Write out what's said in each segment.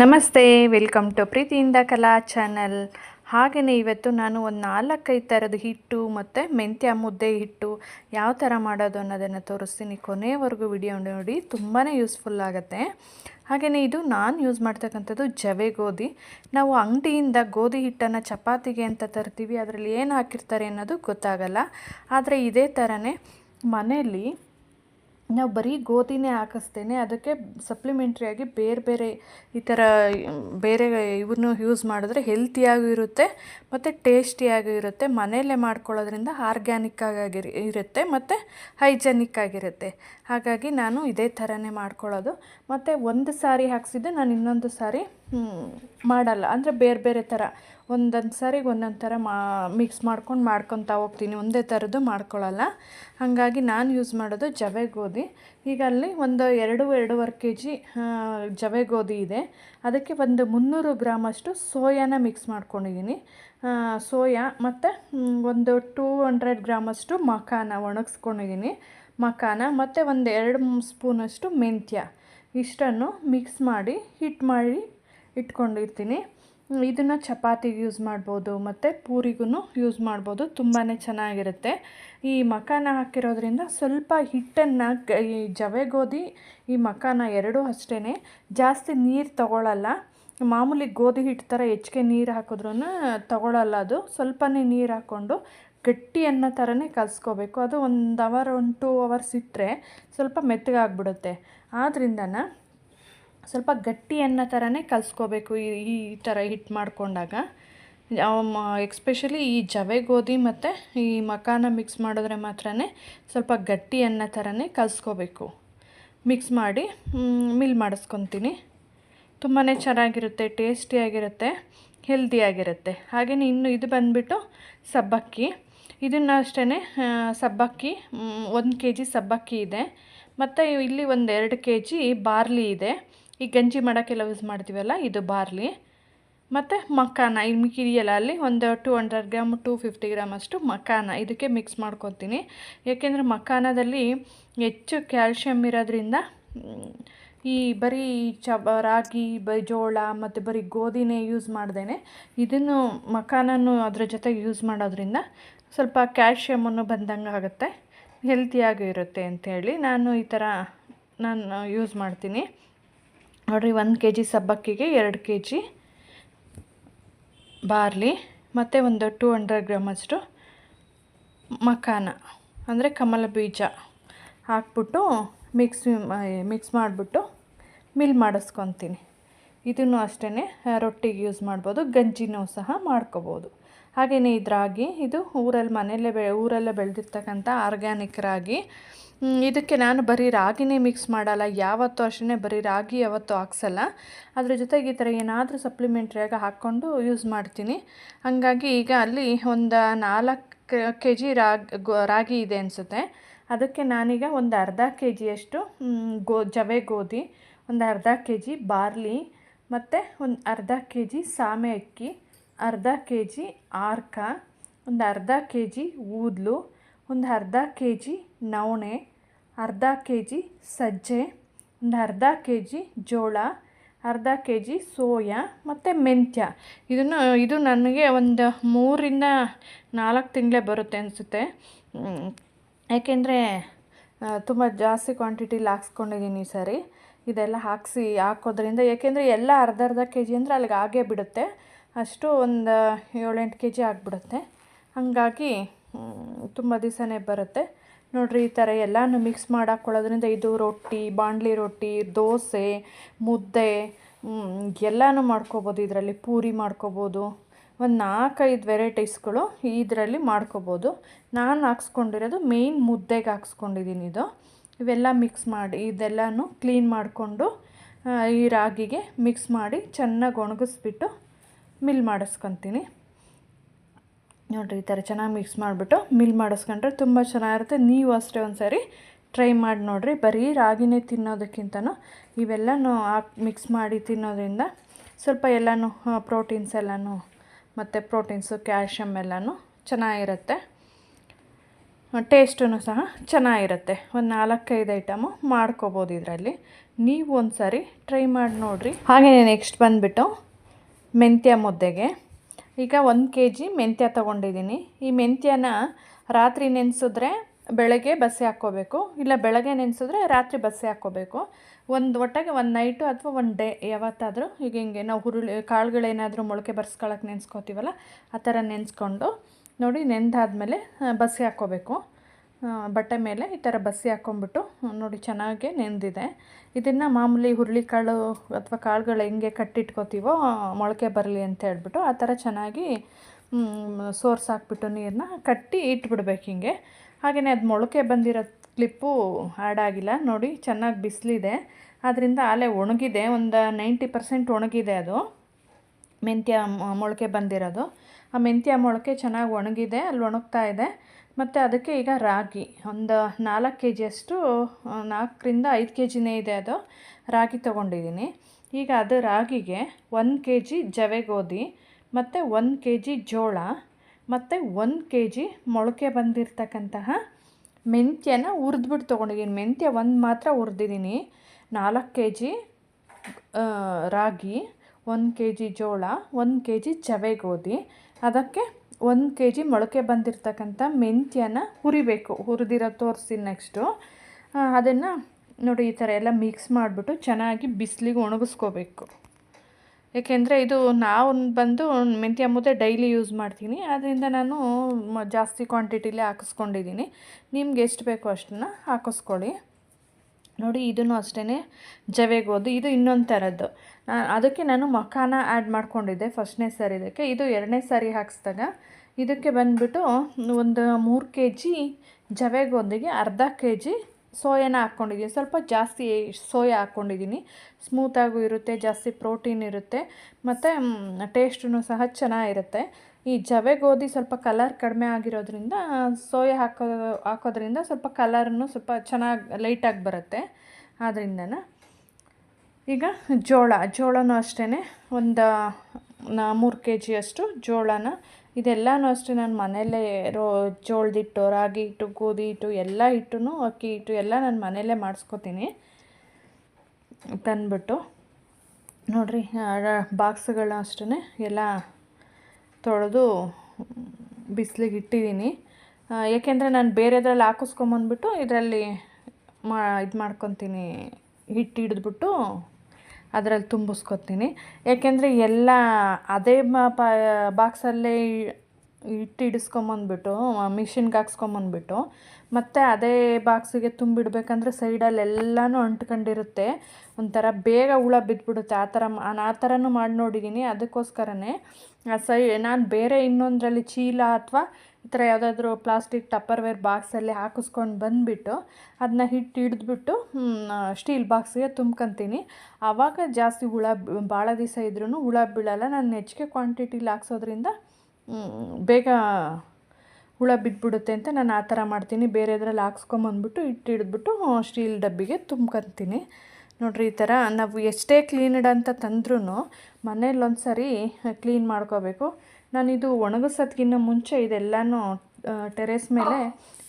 ನಮಸ್ತೆ, welcome to ಪ್ರೀತಿಯಿಂದ ಕಲಾ ಚಾನಲ್. ಹಾಗೆಯೇ ಇವತ್ತು ನಾನು ಒಂದು ನಾಲ್ಕೈದು ಥರದ ಹಿಟ್ಟು ಮತ್ತು ಮೆಂತ್ಯ ಮುದ್ದೆ ಹಿಟ್ಟು ಯಾವ ಥರ ಮಾಡೋದು ಅನ್ನೋದನ್ನು ತೋರಿಸ್ತೀನಿ ಕೊನೆವರೆಗೂ ವಿಡಿಯೋ ನೋಡಿ ತುಂಬಾ ಯೂಸ್ಫುಲ್ ಆಗುತ್ತೆ. ಹಾಗೆಯೇ ಇದು ನಾನು ಯೂಸ್ ಮಾಡ್ತಕ್ಕಂಥದ್ದು ಜವೆ ಗೋಧಿ. ನಾವು ಅಂಗಡಿಯಿಂದ ಗೋಧಿ ಹಿಟ್ಟನ್ನು ಚಪಾತಿಗೆ ಅಂತ ತರ್ತೀವಿ, ಅದರಲ್ಲಿ ಏನು ಹಾಕಿರ್ತಾರೆ ಅನ್ನೋದು ಗೊತ್ತಾಗಲ್ಲ. ಆದರೆ ಇದೇ ಥರನೇ ಮನೆಯಲ್ಲಿ ನಾವು ಬರೀ ಗೋಧಿನೇ ಹಾಕಿಸ್ತೇನೆ. ಅದಕ್ಕೆ ಸಪ್ಲಿಮೆಂಟ್ರಿಯಾಗಿ ಬೇರೆ ಬೇರೆ ಈ ಥರ ಬೇರೆ ಇವನ್ನು ಯೂಸ್ ಮಾಡಿದ್ರೆ ಹೆಲ್ತಿಯಾಗೂ ಇರುತ್ತೆ, ಮತ್ತು ಟೇಸ್ಟಿಯಾಗೂ ಇರುತ್ತೆ. ಮನೆಯಲ್ಲೇ ಮಾಡ್ಕೊಳ್ಳೋದ್ರಿಂದ ಆರ್ಗ್ಯಾನಿಕ್ ಆಗಿ ಇರುತ್ತೆ, ಮತ್ತು ಹೈಜೆನಿಕ್ ಆಗಿರುತ್ತೆ. ಹಾಗಾಗಿ ನಾನು ಇದೇ ಥರನೇ ಮಾಡ್ಕೊಳ್ಳೋದು. ಮತ್ತು ಒಂದು ಸಾರಿ ಹಾಕ್ಸಿದ್ದು ನಾನು ಇನ್ನೊಂದು ಸಾರಿ ಮಾಡಲ್ಲ. ಅಂದರೆ ಬೇರೆ ಬೇರೆ ಥರ. ಒಂದೊಂದು ಸಾರಿಗೆ ಒಂದೊಂದು ಥರ ಮಾ, ಮಿಕ್ಸ್ ಮಾಡ್ಕೊಂಡು ಮಾಡ್ಕೊತಾ ಹೋಗ್ತೀನಿ. ಒಂದೇ ಥರದ್ದು ಮಾಡ್ಕೊಳ್ಳಲ್ಲ. ಹಾಗಾಗಿ ನಾನು ಯೂಸ್ ಮಾಡೋದು ಜವೆ ಗೋಧಿ. ಈಗ ಅಲ್ಲಿ ಒಂದು ಎರಡು, ಎರಡೂವರೆ ಕೆ ಜಿ ಜವೆ ಗೋಧಿ ಇದೆ. ಅದಕ್ಕೆ ಒಂದು ಮುನ್ನೂರು ಗ್ರಾಮಷ್ಟು ಸೋಯಾನ ಮಿಕ್ಸ್ ಮಾಡ್ಕೊಂಡಿದ್ದೀನಿ. ಸೋಯಾ ಮತ್ತು ಒಂದು ಟೂ ಹಂಡ್ರೆಡ್ ಗ್ರಾಮಷ್ಟು ಮಖಾನ ಒಣಗಿಸ್ಕೊಂಡಿದ್ದೀನಿ. ಮಖಾನ ಮತ್ತು ಒಂದು ಎರಡು ಸ್ಪೂನಷ್ಟು ಮೆಂತ್ಯ. ಇಷ್ಟನ್ನು ಮಿಕ್ಸ್ ಮಾಡಿ ಹಿಟ್ಟು ಮಾಡಿ ಇಟ್ಕೊಂಡಿರ್ತೀನಿ. ಇದನ್ನು ಚಪಾತಿಗೆ ಯೂಸ್ ಮಾಡ್ಬೋದು, ಮತ್ತು ಪೂರಿಗೂ ಯೂಸ್ ಮಾಡ್ಬೋದು. ತುಂಬಾ ಚೆನ್ನಾಗಿರುತ್ತೆ. ಈ ಮಖಾನ ಹಾಕಿರೋದ್ರಿಂದ ಸ್ವಲ್ಪ ಹಿಟ್ಟನ್ನು ಈ ಜವೆ ಗೋಧಿ ಈ ಮಖಾನ ಎರಡೂ ಅಷ್ಟೇ ಜಾಸ್ತಿ ನೀರು ತಗೊಳ್ಳಲ್ಲ ಮಾಮೂಲಿ ಗೋಧಿ ಹಿಟ್ಟು ಥರ ಹೆಚ್ಚಿಗೆ ನೀರು ಹಾಕಿದ್ರೂ ತಗೊಳ್ಳಲ್ಲ ಅದು. ಸ್ವಲ್ಪನೇ ನೀರು ಹಾಕ್ಕೊಂಡು ಗಟ್ಟಿ ಅನ್ನೋ ಥರನೇ ಕಲಿಸ್ಕೋಬೇಕು. ಅದು ಒಂದು ಅವರ್, ಒಂದು ಟೂ ಅವರ್ಸ್ ಇಟ್ಟರೆ ಸ್ವಲ್ಪ ಮೆತ್ತಗಾಗ್ಬಿಡುತ್ತೆ ಆದ್ರಿಂದನ ಸ್ವಲ್ಪ ಗಟ್ಟಿ ಅನ್ನೋ ಥರನೇ ಕಲಿಸ್ಕೋಬೇಕು ಈ ಈ ಥರ ಹಿಟ್ಟು ಮಾಡಿಕೊಂಡಾಗ. ಎಕ್ಸ್ಪೆಷಲಿ ಈ ಜವೆ ಗೋಧಿ ಮತ್ತು ಈ ಮಖಾನ ಮಿಕ್ಸ್ ಮಾಡಿದ್ರೆ ಮಾತ್ರ ಸ್ವಲ್ಪ ಗಟ್ಟಿ ಅನ್ನೋ ಥರನೇ ಕಲಿಸ್ಕೋಬೇಕು. ಮಿಕ್ಸ್ ಮಾಡಿ ಮಿಲ್ ಮಾಡಿಸ್ಕೊತೀನಿ. ತುಂಬಾ ಚೆನ್ನಾಗಿರುತ್ತೆ, ಟೇಸ್ಟಿಯಾಗಿರುತ್ತೆ, ಹೆಲ್ದಿಯಾಗಿರುತ್ತೆ. ಹಾಗೆಯೇ ಇನ್ನು ಇದು ಬಂದುಬಿಟ್ಟು ಸಬ್ಬಕ್ಕಿ. ಇದನ್ನು ಅಷ್ಟೇ ಸಬ್ಬಕ್ಕಿ ಒಂದು ಕೆ ಜಿ ಸಬ್ಬಕ್ಕಿ ಇದೆ. ಮತ್ತು ಇಲ್ಲಿ ಒಂದು ಎರಡು ಕೆ ಜಿ ಬಾರ್ಲಿ ಇದೆ. ಈ ಗಂಜಿ ಮಾಡೋಕ್ಕೆಲ್ಲ ಯೂಸ್ ಮಾಡ್ತೀವಲ್ಲ, ಇದು ಬಾರ್ಲಿ. ಮತ್ತು ಮಖಾನ ಈ ಮಿಕ್ಕಿದೆಯಲ್ಲ, ಅಲ್ಲಿ ಒಂದು two hundred gram two fifty gram ಅಷ್ಟು ಮಖಾನ ಇದಕ್ಕೆ ಮಿಕ್ಸ್ ಮಾಡ್ಕೊತೀನಿ. ಏಕೆಂದರೆ ಮಖಾನದಲ್ಲಿ ಹೆಚ್ಚು ಕ್ಯಾಲ್ಶಿಯಮ್ ಇರೋದ್ರಿಂದ ಈ ಬರೀ ಚ ರಾಗಿ ಬ ಜೋಳ, ಮತ್ತು ಬರೀ ಗೋಧಿನೇ ಯೂಸ್ ಮಾಡ್ದೇ ಇದನ್ನು ಮಖಾನನ್ನು ಅದರ ಜೊತೆಗೆ ಯೂಸ್ ಮಾಡೋದ್ರಿಂದ ಸ್ವಲ್ಪ ಕ್ಯಾಲ್ಶಿಯಮನ್ನು ಬಂದಂಗೆ ಆಗುತ್ತೆ. ಹೆಲ್ತಿಯಾಗೂ ಇರುತ್ತೆ ಅಂಥೇಳಿ ನಾನು ಈ ಥರ ನಾನು ಯೂಸ್ ಮಾಡ್ತೀನಿ. ನೋಡಿರಿ, ಒಂದು ಕೆ ಜಿ ಸಬ್ಬಕ್ಕಿಗೆ ಎರಡು ಕೆ ಜಿ ಬಾರ್ಲಿ, ಮತ್ತು ಒಂದು ಟೂ ಹಂಡ್ರೆಡ್ ಗ್ರಾಮಷ್ಟು ಮಖಾನ, ಅಂದರೆ ಕಮಲ ಬೀಜ ಹಾಕ್ಬಿಟ್ಟು ಮಿಕ್ಸ್ ಮಿಕ್ಸ್ ಮಾಡಿಬಿಟ್ಟು ಮಿಲ್ ಮಾಡಿಸ್ಕೊತೀನಿ. ಇದನ್ನು ಅಷ್ಟೇ ರೊಟ್ಟಿಗೆ ಯೂಸ್ ಮಾಡ್ಬೋದು, ಗಂಜಿನೂ ಸಹ ಮಾಡ್ಕೋಬೋದು. ಹಾಗೆಯೇ ಇದು ರಾಗಿ ಇದು ಊರಲ್ಲಿ ಮನೆಯಲ್ಲೇ ಬೆ, ಊರಲ್ಲೇ ಬೆಳೆದಿರ್ತಕ್ಕಂಥ ಆರ್ಗ್ಯಾನಿಕ್ ರಾಗಿ ಇದಕ್ಕೆ ನಾನು ಬರೀ ರಾಗಿನೇ ಮಿಕ್ಸ್ ಮಾಡಲ್ಲ, ಯಾವತ್ತೂ ಅಷ್ಟೇ ಬರೀ ರಾಗಿ ಯಾವತ್ತೂ ಹಾಕ್ಸಲ್ಲ. ಅದ್ರ ಜೊತೆಗೆ ಈ ಥರ ಏನಾದರೂ ಸಪ್ಲಿಮೆಂಟ್ರಿಯಾಗಿ ಹಾಕ್ಕೊಂಡು ಯೂಸ್ ಮಾಡ್ತೀನಿ. ಹಾಗಾಗಿ ಈಗ ಅಲ್ಲಿ ಒಂದು ನಾಲ್ಕು ಕೆ ಜಿ ರಾಗಿ ರಾಗಿ ಇದೆ ಅನಿಸುತ್ತೆ. ಅದಕ್ಕೆ ನಾನೀಗ ಒಂದು ಅರ್ಧ ಕೆ ಜಿಯಷ್ಟು ಗೋ, ಜವೆ ಗೋಧಿ, ಒಂದು ಅರ್ಧ ಕೆ ಜಿ ಬಾರ್ಲಿ, ಮತ್ತು ಒಂದು ಅರ್ಧ ಕೆ ಜಿ ಸಾಮೆ ಅಕ್ಕಿ ಅರ್ಧ ಕೆ ಜಿ ಆರ್ಕ, ಒಂದು ಅರ್ಧ ಕೆ ಜಿ ಊದಲು, ಒಂದು ಅರ್ಧ ಕೆ ಜಿ ನವಣೆ, ಅರ್ಧ ಕೆ ಜಿ ಸಜ್ಜೆ, ಒಂದು ಅರ್ಧ ಕೆ ಜಿ ಜೋಳ, ಅರ್ಧ ಕೆ ಜಿ ಸೋಯಾ ಮತ್ತು ಮೆಂತ್ಯ. ಇದನ್ನು, ಇದು ನನಗೆ ಒಂದು ಮೂರಿಂದ ನಾಲ್ಕು ತಿಂಗಳೇ ಬರುತ್ತೆ ಅನಿಸುತ್ತೆ. ಯಾಕೆಂದರೆ ತುಂಬ ಜಾಸ್ತಿ ಕ್ವಾಂಟಿಟಿಲಿ ಹಾಕ್ಸ್ಕೊಂಡಿದ್ದೀನಿ ಸರಿ. ಇದೆಲ್ಲ ಹಾಕಿಸಿ ಹಾಕೋದ್ರಿಂದ ಏಕೆಂದರೆ ಎಲ್ಲ ಅರ್ಧ ಅರ್ಧ ಕೆ ಜಿ ಅಂದರೆ ಅಲ್ಲಿಗೆ ಆಗೇ ಬಿಡುತ್ತೆ. ಅಷ್ಟು ಒಂದು ಏಳೆಂಟು ಕೆ ಜಿ ಆಗಿಬಿಡುತ್ತೆ. ಹಾಗಾಗಿ ತುಂಬ ದಿವಸನೇ ಬರುತ್ತೆ. ನೋಡಿರಿ, ಈ ಥರ ಎಲ್ಲನೂ ಮಿಕ್ಸ್ ಮಾಡಾಕೊಳ್ಳೋದ್ರಿಂದ ಇದು ರೊಟ್ಟಿ, ಬಾಣಲಿ ರೊಟ್ಟಿ, ದೋಸೆ, ಮುದ್ದೆ ಎಲ್ಲನೂ ಮಾಡ್ಕೋಬೋದು ಇದರಲ್ಲಿ. ಪೂರಿ ಮಾಡ್ಕೋಬೋದು. ಒಂದು ನಾಲ್ಕೈದು ವೆರೈಟೀಸ್ಗಳು ಇದರಲ್ಲಿ ಮಾಡ್ಕೋಬೋದು. ನಾನು ಹಾಕ್ಸ್ಕೊಂಡಿರೋದು ಮೇಯ್ನ್ ಮುದ್ದೆಗೆ ಹಾಕ್ಸ್ಕೊಂಡಿದ್ದೀನಿ ಇದು. ಇವೆಲ್ಲ ಮಿಕ್ಸ್ ಮಾಡಿ, ಇದೆಲ್ಲನೂ ಕ್ಲೀನ್ ಮಾಡಿಕೊಂಡು ಈ ರಾಗಿಗೆ ಮಿಕ್ಸ್ ಮಾಡಿ ಚೆನ್ನಾಗಿ ಒಣಗಿಸ್ಬಿಟ್ಟು ಮಿಲ್ ಮಾಡಿಸ್ಕೊತೀನಿ. ನೋಡಿರಿ ಈ ಥರ ಚೆನ್ನಾಗಿ ಮಿಕ್ಸ್ ಮಾಡಿಬಿಟ್ಟು ಮಿಲ್ ಮಾಡಿಸ್ಕೊಂಡ್ರೆ ತುಂಬ ಚೆನ್ನಾಗಿರುತ್ತೆ. ನೀವು ಅಷ್ಟೇ ಒಂದು ಸಾರಿ ಟ್ರೈ ಮಾಡಿ ನೋಡಿರಿ. ಬರೀ ರಾಗಿನೇ ತಿನ್ನೋದಕ್ಕಿಂತನೂ ಇವೆಲ್ಲನೂ ಹಾಕಿ ಮಿಕ್ಸ್ ಮಾಡಿ ತಿನ್ನೋದ್ರಿಂದ ಸ್ವಲ್ಪ ಎಲ್ಲನೂ ಪ್ರೋಟೀನ್ಸ್ ಎಲ್ಲನೂ ಮತ್ತು ಪ್ರೋಟೀನ್ಸು ಕ್ಯಾಲ್ಶಿಯಮ್ ಎಲ್ಲನೂ ಚೆನ್ನಾಗಿರುತ್ತೆ. ಟೇಸ್ಟೂ ಸಹ ಚೆನ್ನಾಗಿರುತ್ತೆ. ಒಂದು ನಾಲ್ಕೈದು ಐಟಮು ಮಾಡ್ಕೋಬೋದು ಇದರಲ್ಲಿ. ನೀವು ಒಂದು ಸಾರಿ ಟ್ರೈ ಮಾಡಿ ನೋಡಿರಿ. ಹಾಗೆಯೇ ನೆಕ್ಸ್ಟ್ ಬಂದುಬಿಟ್ಟು ಮೆಂತ್ಯ ಮುದ್ದೆಗೆ. ಈಗ ಒಂದು ಕೆ ಜಿ ಮೆಂತ್ಯ ತೊಗೊಂಡಿದ್ದೀನಿ. ಈ ಮೆಂತ್ಯನ ರಾತ್ರಿ ನೆನೆಸಿದ್ರೆ ಬೆಳಗ್ಗೆ ಬಸ್ಸೆ ಹಾಕ್ಕೋಬೇಕು. ಇಲ್ಲ, ಬೆಳಗ್ಗೆ ನೆನೆಸಿದ್ರೆ ರಾತ್ರಿ ಬಸ್ಸೆ ಹಾಕ್ಕೋಬೇಕು. ಒಂದು ಒಟ್ಟಾಗೆ ಒಂದು ನೈಟು ಅಥವಾ ಒಂದು ಡೇ ಯಾವತ್ತಾದರೂ ಈಗ ಹಿಂಗೆ ನಾವು ಹುರುಳಿ ಕಾಳುಗಳೇನಾದರೂ ಮೊಳಕೆ ಬರ್ಸ್ಕೊಳಕ್ಕೆ ನೆನೆಸ್ಕೋತೀವಲ್ಲ, ಆ ಥರ ನೆನೆಸ್ಕೊಂಡು ನೋಡಿ ನೆನೆದಾದ್ಮೇಲೆ ಬಸ್ಸೆ ಹಾಕ್ಕೋಬೇಕು. ಬಟ್ಟೆ ಮೇಲೆ ಈ ಥರ ಬಸಿ ಹಾಕ್ಕೊಂಬಿಟ್ಟು ನೋಡಿ ಚೆನ್ನಾಗಿ ನೆಂದಿದೆ. ಇದನ್ನು ಮಾಮೂಲಿ ಹುರುಳಿಕಾಳು ಅಥವಾ ಕಾಳುಗಳು ಹೆಂಗೆ ಕಟ್ಟಿಟ್ಕೋತೀವೋ, ಮೊಳಕೆ ಬರಲಿ ಅಂತ ಹೇಳ್ಬಿಟ್ಟು ಆ ಥರ ಚೆನ್ನಾಗಿ ಸೋರ್ಸ್ ಹಾಕ್ಬಿಟ್ಟು ನೀರನ್ನ ಕಟ್ಟಿ ಇಟ್ಬಿಡ್ಬೇಕು ಹಿಂಗೆ. ಹಾಗೆಯೇ ಅದು ಮೊಳಕೆ ಬಂದಿರೋ ಕ್ಲಿಪ್ಪು ಆಗಿಲ್ಲ. ನೋಡಿ ಚೆನ್ನಾಗಿ ಬಿಸಿಲಿದೆ. ಆದ್ದರಿಂದ ಆಲೆ ಒಣಗಿದೆ. ಒಂದು ನೈಂಟಿ ಪರ್ಸೆಂಟ್ ಒಣಗಿದೆ ಅದು, ಮೆಂತ್ಯ ಮೊಳಕೆ ಬಂದಿರೋದು. ಆ ಮೆಂತ್ಯ ಮೊಳಕೆ ಚೆನ್ನಾಗಿ ಒಣಗಿದೆ. ಅಲ್ಲಿ ಒಣಗ್ತಾ ಇದೆ. ಮತ್ತು ಅದಕ್ಕೆ ಈಗ ರಾಗಿ, ಒಂದು ನಾಲ್ಕು ಕೆ ಜಿಯಷ್ಟು ನಾಲ್ಕರಿಂದ ಐದು ಕೆ ಜಿನೇ ಇದೆ ಅದು. ರಾಗಿ ತೊಗೊಂಡಿದ್ದೀನಿ. ಈಗ ಅದು ರಾಗಿಗೆ ಒಂದು ಕೆ ಜಿ ಜವೆ ಗೋಧಿ ಮತ್ತು ಒಂದು ಕೆ ಜಿ ಜೋಳ, ಮತ್ತು ಒಂದು ಕೆ ಜಿ ಮೊಳಕೆ ಬಂದಿರತಕ್ಕಂತಹ ಮೆಂತ್ಯನ ಹುರಿದ್ಬಿಟ್ಟು ತೊಗೊಂಡಿದ್ದೀನಿ. ಮೆಂತ್ಯ ಒಂದು ಮಾತ್ರ ಹುರಿದಿದ್ದೀನಿ. ನಾಲ್ಕು ಕೆ ಜಿ ರಾಗಿ, ಒಂದು ಕೆ ಜಿ ಜೋಳ, ಒಂದು ಕೆ ಜಿ ಜವೆ ಗೋಧಿ ಅದಕ್ಕೆ ಒಂದು ಕೆ ಜಿ ಮೊಳಕೆ ಬಂದಿರತಕ್ಕಂಥ ಮೆಂತ್ಯನ ಹುರಿಬೇಕು. ಹುರಿದಿರೋ ತೋರಿಸಿ ನೆಕ್ಸ್ಟು ಅದನ್ನು ನೋಡಿ ಈ ಥರ ಎಲ್ಲ ಮಿಕ್ಸ್ ಮಾಡಿಬಿಟ್ಟು ಚೆನ್ನಾಗಿ ಬಿಸಿಲಿಗೆ ಒಣಗಿಸ್ಕೋಬೇಕು. ಏಕೆಂದರೆ ಇದು ನಾವು ಬಂದು ಮೆಂತ್ಯ ಮುದ್ದೆ ಡೈಲಿ ಯೂಸ್ ಮಾಡ್ತೀನಿ. ಅದರಿಂದ ನಾನು ಜಾಸ್ತಿ ಕ್ವಾಂಟಿಟಿಲೇ ಹಾಕಿಸ್ಕೊಂಡಿದ್ದೀನಿ ನಿಮ್ಗೆ ಎಷ್ಟು ಬೇಕೋ ಅಷ್ಟನ್ನು ಹಾಕಿಸ್ಕೊಳ್ಳಿ. ನೋಡಿ, ಇದನ್ನು ಅಷ್ಟೇ ಜವೆಗೋದು ಇದು ಇನ್ನೊಂದು ಥರದ್ದು. ಅದಕ್ಕೆ ನಾನು ಮಖಾನ ಆ್ಯಡ್ ಮಾಡ್ಕೊಂಡಿದ್ದೆ ಫಸ್ಟ್ನೇ ಸಾರಿ ಇದಕ್ಕೆ. ಇದು ಎರಡನೇ ಸಾರಿ ಹಾಕಿಸ್ದಾಗ ಇದಕ್ಕೆ ಬಂದುಬಿಟ್ಟು ಒಂದು ಮೂರು ಕೆ ಜಿ ಜವೆ ಗೋಧಿಗೆ ಅರ್ಧ ಕೆ ಜಿ ಸೋಯಾನ ಹಾಕ್ಕೊಂಡಿದ್ದೀನಿ. ಸ್ವಲ್ಪ ಜಾಸ್ತಿ ಸೋಯಾ ಹಾಕ್ಕೊಂಡಿದ್ದೀನಿ. ಸ್ಮೂತಾಗೂ ಇರುತ್ತೆ, ಜಾಸ್ತಿ ಪ್ರೋಟೀನ್ ಇರುತ್ತೆ, ಮತ್ತು ಟೇಸ್ಟೂ ಸಹ ಚೆನ್ನಾಗಿರುತ್ತೆ. ಈ ಜವೆ ಗೋಧಿ ಸ್ವಲ್ಪ ಕಲರ್ ಕಡಿಮೆ ಆಗಿರೋದ್ರಿಂದ, ಸೋಯಾ ಹಾಕೋ, ಹಾಕೋದ್ರಿಂದ ಸ್ವಲ್ಪ ಕಲರನ್ನು ಸ್ವಲ್ಪ ಚೆನ್ನಾಗಿ ಲೈಟಾಗಿ ಬರುತ್ತೆ ಆದ್ರಿಂದನ. ಈಗ ಜೋಳ, ಜೋಳನೂ ಅಷ್ಟೇ ಒಂದು ಮೂರು ಕೆ ಜಿಯಷ್ಟು ಜೋಳನ, ಇದೆಲ್ಲನೂ ಅಷ್ಟೇ ನಾನು ಮನೆಯಲ್ಲೇ ರೋ ಜೋಳದಿಟ್ಟು ರಾಗಿ ಹಿಟ್ಟು ಗೋಧಿ ಹಿಟ್ಟು ಎಲ್ಲ ಹಿಟ್ಟು ಅಕ್ಕಿ ಹಿಟ್ಟು ಎಲ್ಲ ನಾನು ಮನೆಯಲ್ಲೇ ಮಾಡಿಸ್ಕೊತೀನಿ. ತಂದ್ಬಿಟ್ಟು, ನೋಡಿರಿ ಬಾಕ್ಸ್ಗಳನ್ನ ಅಷ್ಟೇ ಎಲ್ಲ ತೊಳೆದು ಬಿಸಿಲಿಗೆ ಇಟ್ಟಿದ್ದೀನಿ. ಏಕೆಂದರೆ ನಾನು ಬೇರೆದ್ರಲ್ಲಿ ಹಾಕಿಸ್ಕೊಂಬಂದ್ಬಿಟ್ಟು ಇದರಲ್ಲಿ ಮಾ, ಇದು ಮಾಡ್ಕೊತೀನಿ. ಹಿಟ್ಟು ಹಿಡಿದ್ಬಿಟ್ಟು ಅದರಲ್ಲಿ ತುಂಬಿಸ್ಕೊತೀನಿ. ಏಕೆಂದರೆ ಎಲ್ಲ ಅದೇ ಬಾಕ್ಸಲ್ಲೇ ಹಿಟ್ಟು ಹಿಡಿಸ್ಕೊಂಬಂದ್ಬಿಟ್ಟು ಮಿಷಿನ್ಗೆ ಹಾಕ್ಸ್ಕೊಂಬಂದ್ಬಿಟ್ಟು ಮತ್ತು ಅದೇ ಬಾಕ್ಸಿಗೆ ತುಂಬಿಡಬೇಕಂದ್ರೆ ಸೈಡಲ್ಲಿ ಎಲ್ಲನೂ ಅಂಟ್ಕೊಂಡಿರುತ್ತೆ. ಒಂಥರ ಬೇಗ ಹುಳ ಬಿದ್ದುಬಿಡುತ್ತೆ ಆ ಥರ ನಾನು ಆ ಥರನೂ ಮಾಡಿ ನೋಡಿದ್ದೀನಿ. ಅದಕ್ಕೋಸ್ಕರನೇ ಸೈ ನಾನು ಬೇರೆ ಇನ್ನೊಂದರಲ್ಲಿ ಚೀಲ ಅಥವಾ ಈ ಥರ ಯಾವುದಾದ್ರೂ ಪ್ಲಾಸ್ಟಿಕ್ ಟಪ್ಪರ್ವೇರ್ ಬಾಕ್ಸಲ್ಲಿ ಹಾಕಿಸ್ಕೊಂಡು ಬಂದುಬಿಟ್ಟು ಅದನ್ನ ಹಿಟ್ಟು ಹಿಡಿದ್ಬಿಟ್ಟು ಸ್ಟೀಲ್ ಬಾಕ್ಸಿಗೆ ತುಂಬ್ಕೊತೀನಿ. ಆವಾಗ ಜಾಸ್ತಿ ಹುಳ ಭಾಳ ದಿವಸ ಇದ್ರೂ ಹುಳ ಬೀಳಲ್ಲ. ನಾನು ಹೆಚ್ಚಿಗೆ ಕ್ವಾಂಟಿಟಿಲಿ ಹಾಕ್ಸೋದ್ರಿಂದ ಬೇಗ ಹುಳ ಬಿದ್ದುಬಿಡುತ್ತೆ ಅಂತ ನಾನು ಆ ಥರ ಮಾಡ್ತೀನಿ. ಬೇರೆದ್ರಲ್ಲಿ ಹಾಕ್ಸ್ಕೊಂಬಂದ್ಬಿಟ್ಟು ಹಿಟ್ಟು ಹಿಡಿದ್ಬಿಟ್ಟು ಸ್ಟೀಲ್ ಡಬ್ಬಿಗೆ ತುಂಬ್ಕೊತೀನಿ. ನೋಡಿರಿ, ಈ ಥರ ನಾವು ಎಷ್ಟೇ ಕ್ಲೀನ್ಡ್ ಅಂತ ತಂದ್ರೂ ಮನೇಲಿ ಸರಿ ಕ್ಲೀನ್ ಮಾಡ್ಕೋಬೇಕು. ನಾನಿದು ಒಣಗಿಸೋದ್ಕಿಂತ ಮುಂಚೆ ಇದೆಲ್ಲನೂ ಟೆರೆಸ್ ಮೇಲೆ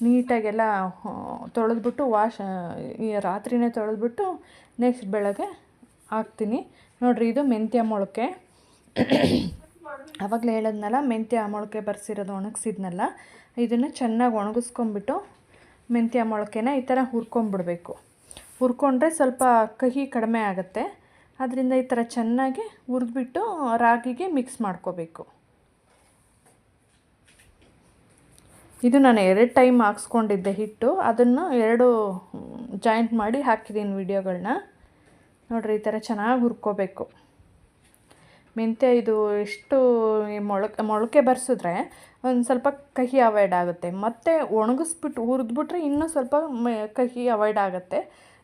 ನೀಟಾಗೆಲ್ಲ ತೊಳೆದ್ಬಿಟ್ಟು ವಾಶ್ ರಾತ್ರಿನೇ ತೊಳೆದ್ಬಿಟ್ಟು ನೆಕ್ಸ್ಟ್ ಬೆಳಗ್ಗೆ ಹಾಕ್ತೀನಿ. ನೋಡಿರಿ, ಇದು ಮೆಂತ್ಯ ಮೊಳಕೆ. ಆವಾಗಲೇ ಹೇಳೋದ್ನಲ್ಲ, ಮೆಂತ್ಯ ಮೊಳಕೆ ಬರ್ಸಿರೋದು ಒಣಗಿಸಿದ್ನಲ್ಲ. ಇದನ್ನು ಚೆನ್ನಾಗಿ ಒಣಗಿಸ್ಕೊಂಬಿಟ್ಟು ಮೆಂತ್ಯ ಮೊಳಕೆನ ಈ ಥರ ಹುರ್ಕೊಂಬಿಡ್ಬೇಕು ಹುರ್ಕೊಂಡ್ರೆ ಸ್ವಲ್ಪ ಕಹಿ ಕಡಿಮೆ ಆಗುತ್ತೆ. ಅದರಿಂದ ಈ ಥರ ಚೆನ್ನಾಗಿ ಹುರಿದ್ಬಿಟ್ಟು ರಾಗಿಗೆ ಮಿಕ್ಸ್ ಮಾಡ್ಕೋಬೇಕು. ಇದು ನಾನು ಎರಡು ಟೈಮ್ ಹಾಕ್ಸ್ಕೊಂಡಿದ್ದೆ ಹಿಟ್ಟು. ಅದನ್ನು ಎರಡು ಜಾಯಿಂಟ್ ಮಾಡಿ ಹಾಕಿದ್ದೀನಿ ವಿಡಿಯೋಗಳನ್ನ ನೋಡ್ರಿ ಈ ಥರ ಚೆನ್ನಾಗಿ ಹುರ್ಕೋಬೇಕು. ಮೆಂತ್ಯ ಇದು ಎಷ್ಟು ಮೊಳಕೆ ಮೊಳಕೆ ಬರ್ಸಿದ್ರೆ ಒಂದು ಸ್ವಲ್ಪ ಕಹಿ ಅವಾಯ್ಡ್ ಆಗುತ್ತೆ. ಮತ್ತು ಒಣಗಿಸ್ಬಿಟ್ಟು ಹುರಿದ್ಬಿಟ್ರೆ ಇನ್ನೂ ಸ್ವಲ್ಪ ಕಹಿ ಅವಾಯ್ಡ್ ಆಗುತ್ತೆ.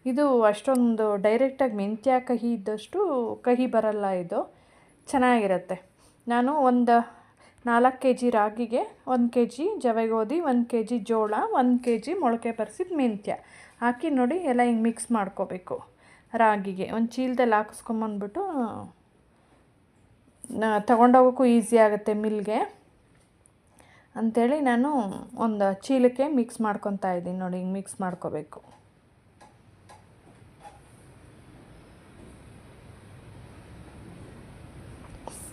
ಇದು ಅಷ್ಟೊಂದು ಡೈರೆಕ್ಟಾಗಿ ಮೆಂತ್ಯ ಕಹಿ ಇದ್ದಷ್ಟು ಕಹಿ ಬರಲ್ಲ ಇದು. ಚೆನ್ನಾಗಿರುತ್ತೆ. ನಾನು ಒಂದು ನಾಲ್ಕು ಕೆ ಜಿ ರಾಗಿಗೆ ಒಂದು ಕೆ ಜಿ ಜವೆ ಗೋಧಿ ಒಂದು ಕೆ ಜಿ ಜೋಳ, ಒಂದು ಕೆ ಜಿ ಮೊಳಕೆ ಬರೆಸಿದ ಮೆಂತ್ಯ. ಹಾಕಿ ನೋಡಿ ಎಲ್ಲ ಹಿಂಗೆ ಮಿಕ್ಸ್ ಮಾಡ್ಕೋಬೇಕು ರಾಗಿಗೆ. ಒಂದು ಚೀಲದಲ್ಲಿ ಹಾಕಿಸ್ಕೊಂಬಂದ್ಬಿಟ್ಟು ತಗೊಂಡೋಗೋಕ್ಕೂ ಈಸಿ ಆಗುತ್ತೆ ಮಿಲ್ಗೆ ಅಂಥೇಳಿ ನಾನು ಒಂದು ಚೀಲಕ್ಕೆ ಮಿಕ್ಸ್ ಮಾಡ್ಕೊತಾ ಇದ್ದೀನಿ ನೋಡಿ, ಹಿಂಗೆ ಮಿಕ್ಸ್ ಮಾಡ್ಕೋಬೇಕು.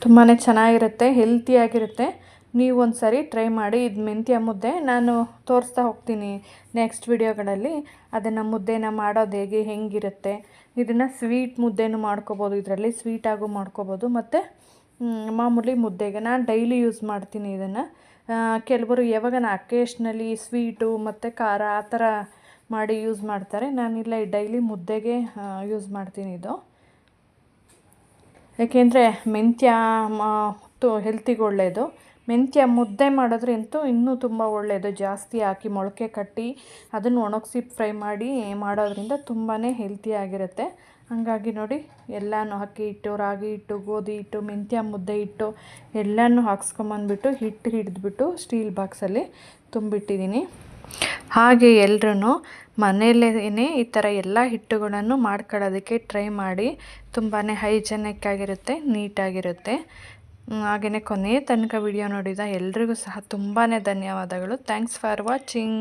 ತುಂಬಾ ಚೆನ್ನಾಗಿರುತ್ತೆ ಹೆಲ್ತಿಯಾಗಿರುತ್ತೆ ನೀವು ಒಂದು ಸರಿ ಟ್ರೈ ಮಾಡಿ, ಇದು ಮೆಂತ್ಯ ಮುದ್ದೆ ನಾನು ತೋರಿಸ್ತಾ ಹೋಗ್ತೀನಿ ನೆಕ್ಸ್ಟ್ ವಿಡಿಯೋಗಳಲ್ಲಿ ಅದನ್ನು ಮುದ್ದೆನ ಮಾಡೋದು ಹೇಗೆ, ಹೆಂಗಿರುತ್ತೆ. ಇದನ್ನು ಸ್ವೀಟ್ ಮುದ್ದೆನೂ ಮಾಡ್ಕೋಬೋದು, ಇದರಲ್ಲಿ ಸ್ವೀಟಾಗೂ ಮಾಡ್ಕೋಬೋದು, ಮತ್ತು ಮಾಮೂಲಿ ಮುದ್ದೆಗೆ. ನಾನು ಡೈಲಿ ಯೂಸ್ ಮಾಡ್ತೀನಿ ಇದನ್ನು. ಕೆಲವರು ಯಾವಾಗ ಅಕೇಶ್ನಲಿ ಸ್ವೀಟು ಮತ್ತು ಖಾರ ಆ ಥರ ಮಾಡಿ ಯೂಸ್ ಮಾಡ್ತಾರೆ. ನಾನಿಲ್ಲ ಡೈಲಿ ಮುದ್ದೆಗೆ ಯೂಸ್ ಮಾಡ್ತೀನಿ ಇದು. ಏಕೆಂದರೆ ಮೆಂತ್ಯ ತು ಹೆಲ್ತಿಗೆ ಒಳ್ಳೆಯದು ಮೆಂತ್ಯ ಮುದ್ದೆ ಮಾಡಿದ್ರೆ ಅಂತೂ ಇನ್ನೂ ತುಂಬ ಒಳ್ಳೆಯದು ಜಾಸ್ತಿ ಹಾಕಿ ಮೊಳಕೆ ಕಟ್ಟಿ ಅದನ್ನು ಒಣಗಿಸಿ ಫ್ರೈ ಮಾಡಿ ಮಾಡೋದ್ರಿಂದ ತುಂಬಾ ಹೆಲ್ತಿಯಾಗಿರುತ್ತೆ ಹಾಗಾಗಿ ನೋಡಿ, ಎಲ್ಲನೂ ಅಕ್ಕಿ ಹಿಟ್ಟು ರಾಗಿ ಹಿಟ್ಟು ಗೋಧಿ ಹಿಟ್ಟು ಮೆಂತ್ಯ ಮುದ್ದೆ ಹಿಟ್ಟು ಎಲ್ಲನೂ ಹಾಕ್ಸ್ಕೊಂಬಂದ್ಬಿಟ್ಟು ಹಿಟ್ಟು ಹಿಡಿದ್ಬಿಟ್ಟು ಸ್ಟೀಲ್ ಬಾಕ್ಸಲ್ಲಿ ತುಂಬಿಟ್ಟಿದ್ದೀನಿ. ಹಾಗೆ ಎಲ್ಲರೂ ಮನೆಯಲ್ಲೇ ಈ ಥರ ಎಲ್ಲ ಹಿಟ್ಟುಗಳನ್ನು ಮಾಡ್ಕೊಳ್ಳೋದಕ್ಕೆ ಟ್ರೈ ಮಾಡಿ ತುಂಬಾ ಹೈಜೆನಿಕ್ ಆಗಿರುತ್ತೆ, ನೀಟಾಗಿರುತ್ತೆ. ಹಾಗೆಯೇ ಕೊನೆಯ ತನಕ ವಿಡಿಯೋ ನೋಡಿದ ಎಲ್ರಿಗೂ ಸಹ ತುಂಬಾ ಧನ್ಯವಾದಗಳು. Thanks for watching.